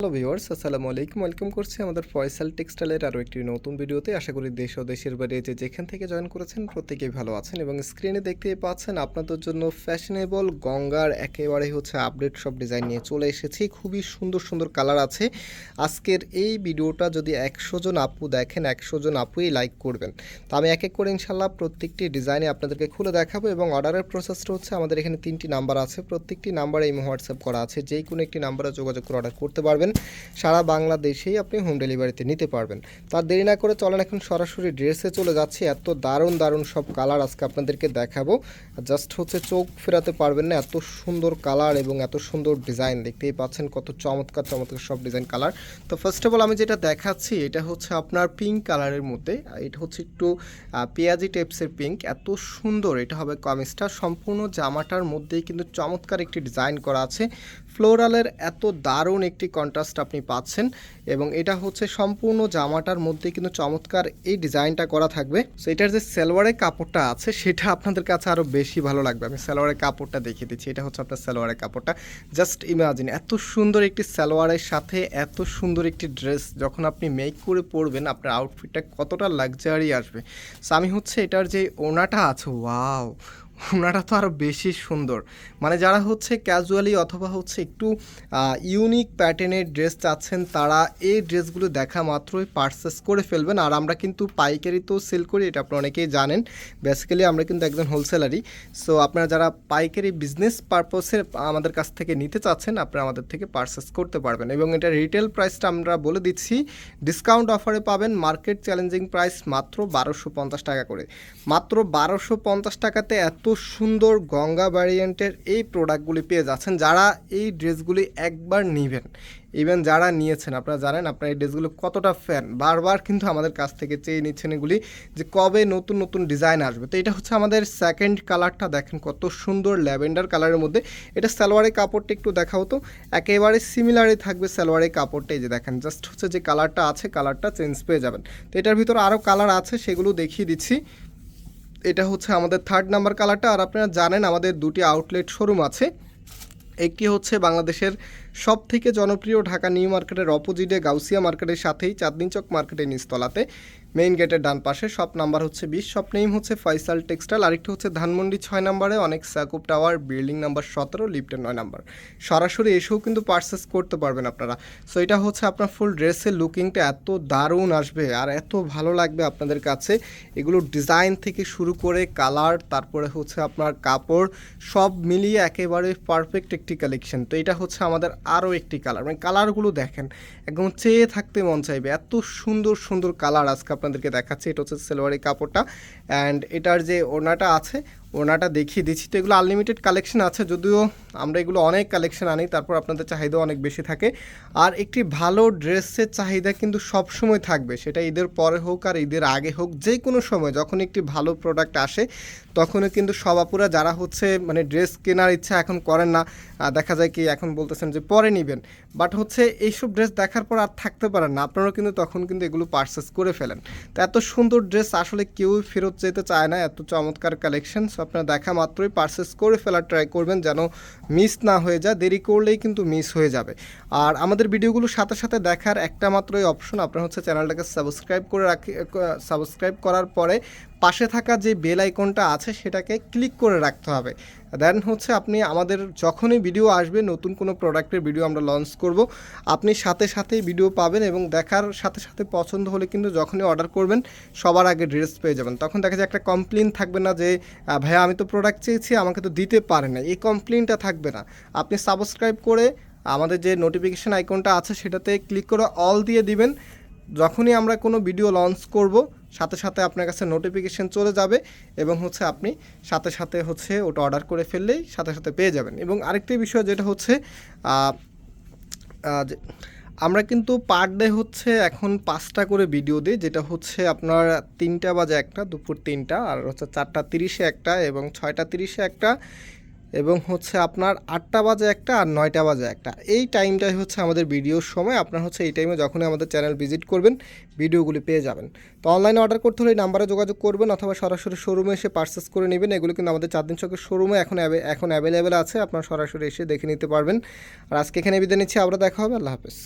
Hello viewers আসসালামু আলাইকুম। Welcome করছি আমাদের ফয়সাল টেক্সটাইলের আরও একটি নতুন ভিডিওতে। আশা করি দেশ ও দেশের বাইরে যে যেখান থেকে জয়েন করেছেন প্রত্যেকেই ভালো আছেন এবং স্ক্রিনে দেখতে পাচ্ছেন আপনাদের জন্য ফ্যাশনেবল গঙ্গার একেবারে হচ্ছে আপডেট সব ডিজাইন নিয়ে চলে এসেছি। খুবই সুন্দর সুন্দর কালার আছে। আজকের এই ভিডিওটা যদি একশো জন আপু দেখেন, একশো জন আপুই লাইক করবেন। তো আমি এক এক করে ইনশাল্লাহ প্রত্যেকটি ডিজাইনে আপনাদেরকে খুলে দেখাবো এবং অর্ডারের প্রসেসটা হচ্ছে আমাদের এখানে তিনটি নাম্বার আছে। প্রত্যেকটি নাম্বারে এই হোয়াটসঅ্যাপ করা আছে। যেই কোনো একটি নাম্বারে যোগাযোগ করে অর্ডার করতে পারবেন। সারা বাংলাদেশেই আপনি হোম ডেলিভারিতে নিতে পারবেন। তার দেরি না করে চলেন এখন সরাসরি ড্রেসে চলে যাচ্ছি। এত দারুণ দারুণ সব কালার আজকে আপনাদেরকে দেখাবো। জাস্ট হচ্ছে চোখ ফেরাতে পারবেন না, এত সুন্দর কালার এবং এত সুন্দর ডিজাইন দেখতেই পাচ্ছেন কত চমৎকার চমৎকার সব ডিজাইন কালার তো ফার্স্ট অফ অল আমি যেটা দেখাচ্ছি, এটা হচ্ছে আপনার পিঙ্ক কালারের মধ্যে। এটা হচ্ছে একটু পেঁয়াজি টেপসের পিঙ্ক এত সুন্দর, এটা হবে কামিজটা। সম্পূর্ণ জামাটার মধ্যেই কিন্তু চমৎকার একটি ডিজাইন করা আছে। ফ্লোরালের এত দারুণ একটি কন্ট্রাস্ট আপনি পাচ্ছেন এবং এটা হচ্ছে সম্পূর্ণ জামাটার মধ্যে কিন্তু চমৎকার এই ডিজাইনটা করা থাকবে। সো এটার যে সালোয়ারের কাপড়টা আছে, সেটা আপনাদের কাছে আরও বেশি ভালো লাগবে। আমি সালোয়ারের কাপড়টা দেখিয়ে দিচ্ছি, এটা হচ্ছে আপনার সালোয়ারের কাপড়টা। জাস্ট ইমাজিন এত সুন্দর একটি সালোয়ারের সাথে এত সুন্দর একটি ড্রেস যখন আপনি মেক করে পরবেন, আপনার আউটফিটটা কতটা লাক্সারি আসবে। সো আমি হচ্ছে এটার যে ওনাটা আছে ওয়াও ওনাটা তো আরও বেশি সুন্দর। মানে যারা হচ্ছে ক্যাজুয়ালি অথবা হচ্ছে একটু ইউনিক প্যাটার্নের ড্রেস চাচ্ছেন, তারা এই ড্রেসগুলো দেখা মাত্রই পারচেস করে ফেলবেন। আর আমরা কিন্তু পাইকারি তো সেল করি, এটা আপনারা অনেকেই জানেন। বেসিক্যালি আমরা কিন্তু একজন হোলসেলারই সো আপনারা যারা পাইকারি বিজনেস পারপসে আমাদের কাছ থেকে নিতে চাচ্ছেন, আপনারা আমাদের থেকে পারচেস করতে পারবেন। এবং এটা রিটেল প্রাইসটা আমরা বলে দিচ্ছি ডিসকাউন্ট অফারে পাবেন মার্কেট চ্যালেঞ্জিং প্রাইস মাত্র বারোশো পঞ্চাশ টাকা করে। মাত্র বারোশো পঞ্চাশ টাকাতে এত সুন্দর গঙ্গা ভ্যারিয়েন্টের এই প্রোডাক্টগুলি পেয়ে যাচ্ছেন। যারা এই ড্রেসগুলি একবার নেবেন ইভেন যারা নিয়েছেন, আপনারা জানেন আপনার এই ড্রেসগুলো কতটা ফ্যান বারবার কিন্তু আমাদের কাছ থেকে চেয়ে নিচ্ছেন এগুলি যে কবে নতুন নতুন ডিজাইন আসবে। তো এটা হচ্ছে আমাদের সেকেন্ড কালারটা দেখেন কত সুন্দর ল্যাভেন্ডার কালারের মধ্যে। এটা সালোয়ারের কাপড়টা একটু দেখা হতো একেবারে সিমিলারই থাকবে সালোয়ারের কাপড়টাই যে দেখেন জাস্ট হচ্ছে যে কালারটা আছে কালারটা চেঞ্জ পেয়ে যাবেন। তো এটার ভিতরে আরও কালার আছে, সেগুলো দেখিয়ে দিচ্ছি। এটা হচ্ছে আমাদের থার্ড নাম্বার কালারটা আর আপনারা জানেন আমাদের দুটি আউটলেট শোরুম আছে। একটি হচ্ছে বাংলাদেশের সব থেকে জনপ্রিয় ঢাকা নিউ মার্কেটের অপোজিটে গাউসিয়া মার্কেটের সাথেই চাঁদনি চক মার্কেটের নিচতলাতে। মেইন গেটের ডান পাশে শপ নাম্বার হচ্ছে বিশ, শপ নেম হচ্ছে ফয়সাল টেক্সটাইল, আরেকটি হচ্ছে ধানমন্ডি ছয় নম্বরে, অনেক সাকুব টাওয়ার, বিল্ডিং নাম্বার সতেরো, লিফটের নয় নাম্বার। সরাসরি এসেও কিন্তু পারচেস করতে পারবেন আপনারা। সো এটা হচ্ছে আপনার ফুল ড্রেসের লুকিংটা এত দারুণ আসবে আর এত ভালো লাগবে আপনাদের কাছে। এগুলো ডিজাইন থেকে শুরু করে কালার, তারপরে হচ্ছে আপনার কাপড়, সব মিলিয়ে একেবারে পারফেক্ট একটি কালেকশন। তো এটা হচ্ছে আমাদের আরও একটি কালার মানে কালারগুলো দেখেন, একদম চেয়ে থাকতে মন চাইবে। এত সুন্দর সুন্দর কালার আজকে আপনাদেরকে দেখাচ্ছি, এটা হচ্ছে সেলোয়ারি কাপড়টা। অ্যান্ড এটার যে ওড়নাটা আছে ওড়নাটা দেখিয়ে দিচ্ছি। তো এগুলো আনলিমিটেড কালেকশন আছে, যদিও আমরা এগুলো অনেক কালেকশন আনি, তারপর আপনাদের চাহিদা অনেক বেশি থাকে। আর একটি ভালো ড্রেসের চাহিদা কিন্তু সব সময় থাকবে, সেটা ঈদের পরে হোক আর ঈদের আগে হোক যে কোনো সময় যখন একটি ভালো প্রোডাক্ট আসে তখনও কিন্তু সবাপুরা যারা হচ্ছে মানে ড্রেস কেনার ইচ্ছা এখন করেন না দেখা যায় কি এখন বলতেছেন যে পরে নেবেন। বাট হচ্ছে এইসব ড্রেস দেখার পর আর থাকতে পারেন না, আপনারাও কিন্তু তখন কিন্তু এগুলো পারচেস করে ফেলেন। তো এত সুন্দর ড্রেস আসলে কেউই ফেরত যেতে চায় না, এত চমৎকার কালেকশন সো আপনারা দেখা মাত্রই পারচেস করে ফেলার ট্রাই করবেন যেন মিস না হয়ে যায়। দেরি করলেই কিন্তু মিস হয়ে যাবে। আর আমাদের ভিডিওগুলো সাথে সাথে দেখার একটা মাত্রই অপশন আপনার হচ্ছে চ্যানেলটাকে সাবস্ক্রাইব করে রাখি সাবস্ক্রাইব করার পরে পাশে থাকা যে বেল আইকনটা আছে সেটাকে ক্লিক করে রাখতে হবে। দেন হচ্ছে আপনি আমাদের যখনই ভিডিও আসবে নতুন কোনো প্রোডাক্টের ভিডিও আমরা লঞ্চ করব আপনি সাথে সাথেই ভিডিও পাবেন এবং দেখার সাথে সাথে পছন্দ হলে কিন্তু যখনই অর্ডার করবেন সবার আগে ড্রেস পেয়ে যাবেন। তখন দেখা যায় একটা কমপ্লেন থাকবে না যে আহ, ভাইয়া, আমি তো প্রোডাক্ট চেয়েছি, আমাকে তো দিতে পারে না এই কমপ্লেনটা থাকবে না। আপনি সাবস্ক্রাইব করে আমাদের যে নোটিফিকেশান আইকনটা আছে, সেটাতে ক্লিক করে অল দিয়ে দিবেন। যখনই আমরা কোনো ভিডিও লঞ্চ করব, সাথে সাথে আপনার কাছে নোটিফিকেশন চলে যাবে এবং হচ্ছে আপনি সাথে সাথে হচ্ছে ওটা অর্ডার করে ফেললেই সাথে সাথে পেয়ে যাবেন। এবং আরেকটি বিষয় যেটা হচ্ছে আমরা কিন্তু পার ডে হচ্ছে এখন পাঁচটা করে ভিডিও দিই, যেটা হচ্ছে আপনার তিনটা বাজে একটা, দুপুর তিনটা, আর হচ্ছে চারটা তিরিশে একটা এবং ছয়টা তিরিশে একটা, এবং হচ্ছে আপনার আটটা বাজে একটা আর নয়টা বাজে একটা। এই টাইমটাই হচ্ছে আমাদের ভিডিওর সময়। আপনার হচ্ছে এই টাইমে যখনই আমাদের চ্যানেল ভিজিট করবেন ভিডিওগুলি পেয়ে যাবেন। তো অনলাইনে অর্ডার করতে হলে এই নাম্বারে যোগাযোগ করবেন অথবা সরাসরি শোরুমে এসে পারচেস করে নেবেন। এগুলো কিন্তু আমাদের চার দিন চকের শোরুমে এখন এখন অ্যাভেলেবেল আছে। আপনার সরাসরি এসে দেখে নিতে পারবেন। আর আজকে এখানে বিদায় নিচ্ছি। আবার দেখা হবে। আল্লাহ হাফেজ।